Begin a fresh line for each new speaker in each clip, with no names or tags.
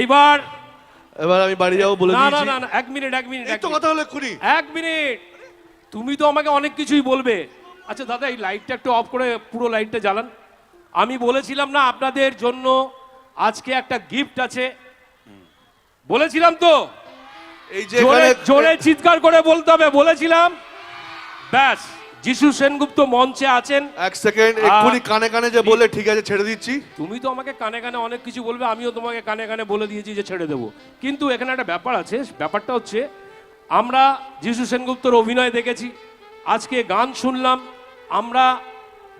এইবার
এবার আমি বাড়ি যাব বলে
না না
দিয়েছি।
না না, এক মিনিট এক মিনিট
এই
এক
তো
মিনিট।
কথা হলো এক্ষুনি।
এক মিনিট। তুমি তো আমাকে অনেক কিছুই বলবে। আচ্ছা দাদা এই লাইটটা একটু অফ করে পুরো লাইটটা জ্বালান। আমি বলেছিলাম না আপনাদের জন্য আজকে একটা গিফট আছে। বলেছিলাম তো?
এই যে
জোরে
এখানে
জোরে চিৎকার করে বলতে হবে বলেছিলাম। ব্যাস। যিশু সেনগুপ্ত মঞ্চে আছেন।
এক সেকেন্ড এক্ষুনি কানে কানে যে বলে ঠিক আছে ছেড়ে দিচ্ছি।
তুমি তো আমাকে কানে কানে অনেক কিছু বলবে আমিও তোমাকে কানে কানে বলে দিয়েছি যে ছেড়ে দেবো। কিন্তু এখানে একটা ব্যাপার আছে ব্যাপারটা হচ্ছে আমরা যিশু সেনগুপ্তর অভিনয় দেখেছি আজকে গান শুনলাম আমরা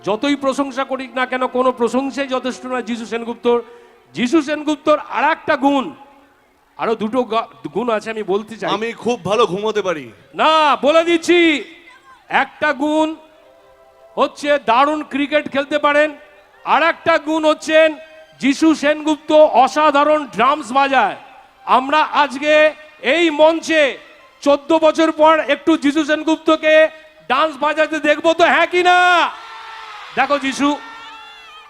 যতই প্রশংসা করি না কেন কোনো প্রশংসাই যথেষ্ট নয় যিশু সেনগুপ্তর। যিশু সেনগুপ্তর আর একটা গুণ আরও দুটো গুণ আছে আমি বলতে চাই।
আমি খুব ভালো ঘুমোতে পারি।
না বলে দিচ্ছি একটা গুণ হচ্ছে দারুণ ক্রিকেট খেলতে পারেন আর একটা গুণ হচ্ছেন যিশু সেনগুপ্ত অসাধারণ ড্রামস বাজায়। আমরা আজকে এই মঞ্চে চোদ্দ বছর পর একটু যিশু সেনগুপ্তকে ডান্স বাজাতে দেখব তো হ্যাঁ কি না? দেখো যিশু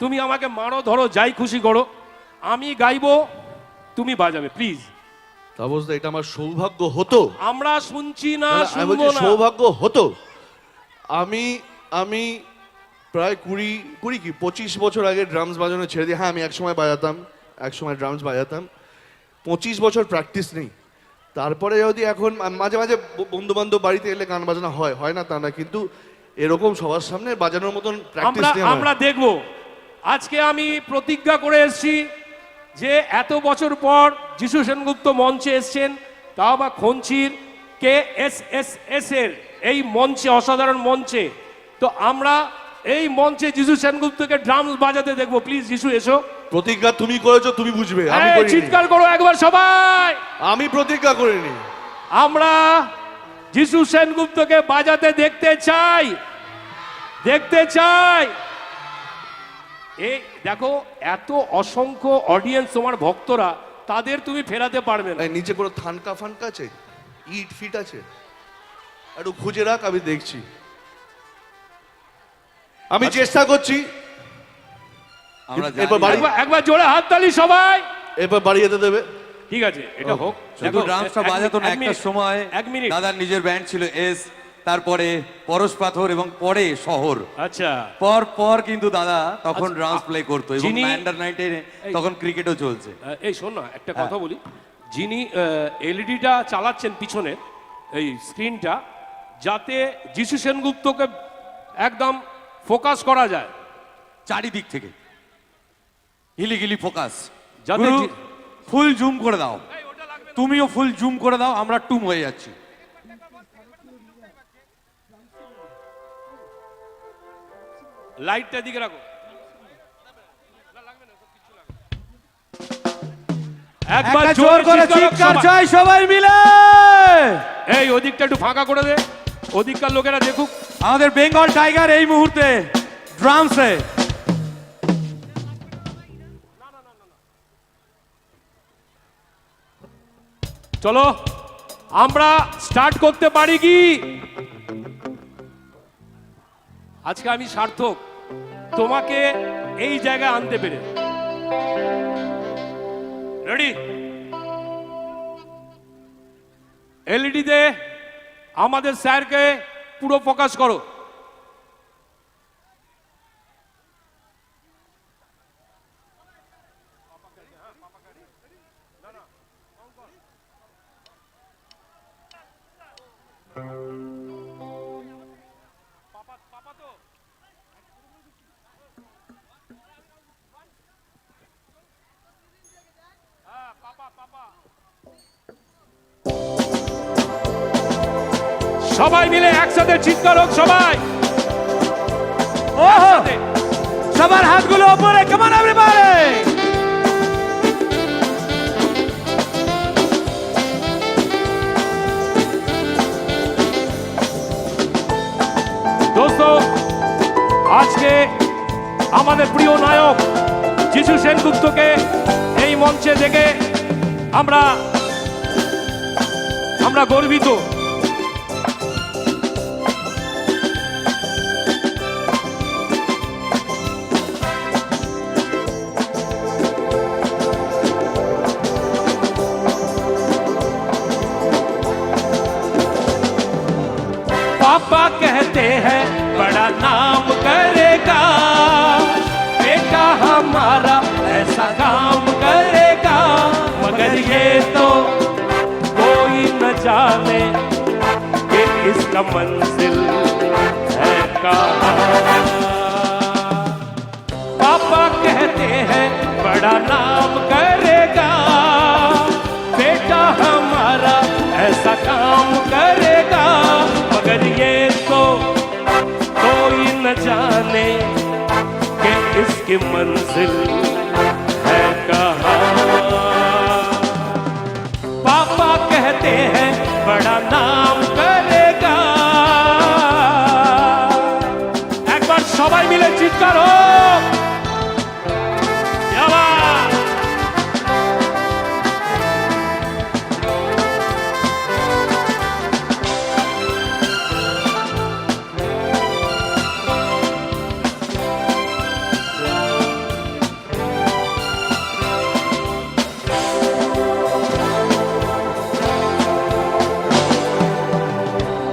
তুমি আমাকে মারো ধরো যাই খুশি করো। আমি গাইবো তুমি বাজাবে প্লিজ
দা, এটা আমার সৌভাগ্য হতো।
আমরা শুনছি না
না, আমি
শুনব
বলছি
না।
সৌভাগ্য হতো। আমি আমি প্রায় কুড়ি কুড়ি কি পঁচিশ বছর আগে ড্রামস বাজানো ছেড়ে দিই হ্যাঁ আমি একসময় বাজাতাম একসময় ড্রামস বাজাতাম। পঁচিশ বছর প্র্যাকটিস নেই। তারপরে যদি এখন মাঝে মাঝে বন্ধু বান্ধব বাড়িতে এলে গান বাজানো হয় হয় না তা না কিন্তু এরকম সবার সামনে বাজানোর মতন প্র্যাকটিস
আমরা
নেই আমার।
আমরা দেখব। আজকে আমি প্রতিজ্ঞা করে এসেছি যে এত বছর পর যিশু সেনগুপ্ত মঞ্চে এসছেন তাও বা খঞ্চির কে এস এস এস এর এই মঞ্চে অসাধারণ মঞ্চে। তো আমরা এই মঞ্চে যিশু সেনগুপ্তকে ড্রামস বাজাতে দেখব। প্লিজ যিশু এসো।
প্রতিজ্ঞা তুমি করেছ তুমি বুঝবে। আমি করিনি।
চিৎকার করো একবার সবাই।
আমি প্রতিজ্ঞা করিনি।
আমরা যিশু সেনগুপ্তকে বাজাতে দেখতে চাই। দেখতে চাই। এই দেখো এত অসংখ্য অডিয়েন্স তোমার ভক্তরা তাদের তুমি ফেরাতে পারবে না।
এই নিচে কোনো থানকা ফানকা আছে? ইট ফিট আছে? একটু খুঁজে রাখ আমি দেখছি। আমি চেষ্টা করছি।
আমরা
এরপর বাড়ি-
একবার একবার জোরে হাততালি সবাই।
এরপর বাড়ি যেতে দেবে।
ঠিক আছে এটা হোক।
শুধু
দেখো,
ড্রামসটা
এক- এক
বাজাতো না
মিনিট,
একটা সময়
এক মিনিট।
দাদার নিজের ব্যান্ড ছিল এস তারপরে পরশ পাথর এবং পরে শহর।
আচ্ছা।
পর পর কিন্তু দাদা তখন
আচ্ছা,
ড্রামস প্লে করতো এবং
যিনি-
আন্ডার নাইনটিন তখন ক্রিকেটও চলছে।
আহ, এই শোন না একটা
হ্যাঁ।
কথা বলি। যিনি এলইডিটা চালাচ্ছেন পিছনে এই স্ক্রিনটা যাতে যিশু সেনগুপ্তকে একদম ফোকাস করা যায়।
চারিদিক থেকে। হিলিগিলি ফোকাস।
যাতে
ফুল জুম করে দাও। তুমিও ফুল জুম করে দাও আমরা টুম হয়ে যাচ্ছি।
লাইটটা দিকে রাখো। একবার জোর
করে চিৎকার চাই সবাই মিলে।
এই ওদিকটা একটু ফাঁকা করে দে। ওদিককার লোকেরা দেখুক,
আমাদের বেঙ্গল টাইগার এই মুহূর্তে ড্রামসে।
চলো, আমরা স্টার্ট করতে পারি কি? আজকে আমি সার্থক, তোমাকে এই জায়গায় আনতে পেরে। রেডি এলইডিতে আমাদের স্যারকে পুরো ফোকাস করো। সবাই মিলে একসাথে চিৎকার হোক সবাই।
ওহো!
একসাথে।
সবার হাতগুলো উপরে কেমন
দোস্ত আজকে আমাদের প্রিয় নায়ক যিশু সেনগুপ্তকে এই মঞ্চে দেখে আমরা আমরা গর্বিত। पापा कहते हैं, बड़ा नाम करेगा। बेटा हमारा ऐसा काम करेगा। मगर ये तो कोई न जाने कि इसका मंजिल है कहाँ। पापा कहते हैं, बड़ा नाम इसकी मंजिल है कहा? पापा कहते हैं बड़ा नाम।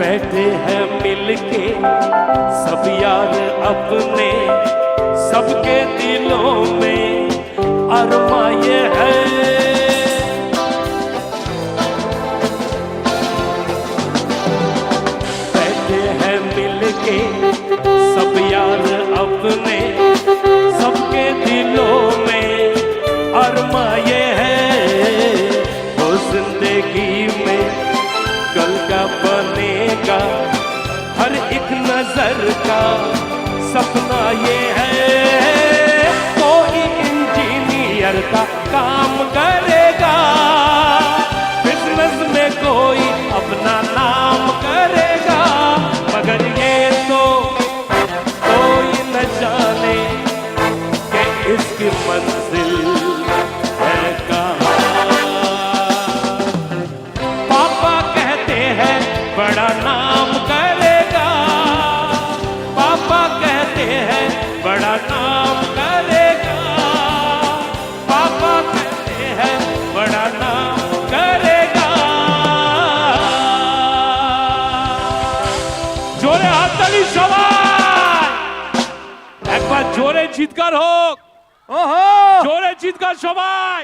बैठे हैं मिलके, सब यार अपने, सबके दिलों में अरमा ये है। बैठे हैं मिलके, सब यार अपने, सबके दिलों में अरमा ये है। वो ज़िंदगी में बनेगा हर एक नज़र का सपना ये है। कोई इंजीनियर का काम करेगा সবাই! একবার জোরে চিৎকার হোক। জোরে চিৎকার সবাই!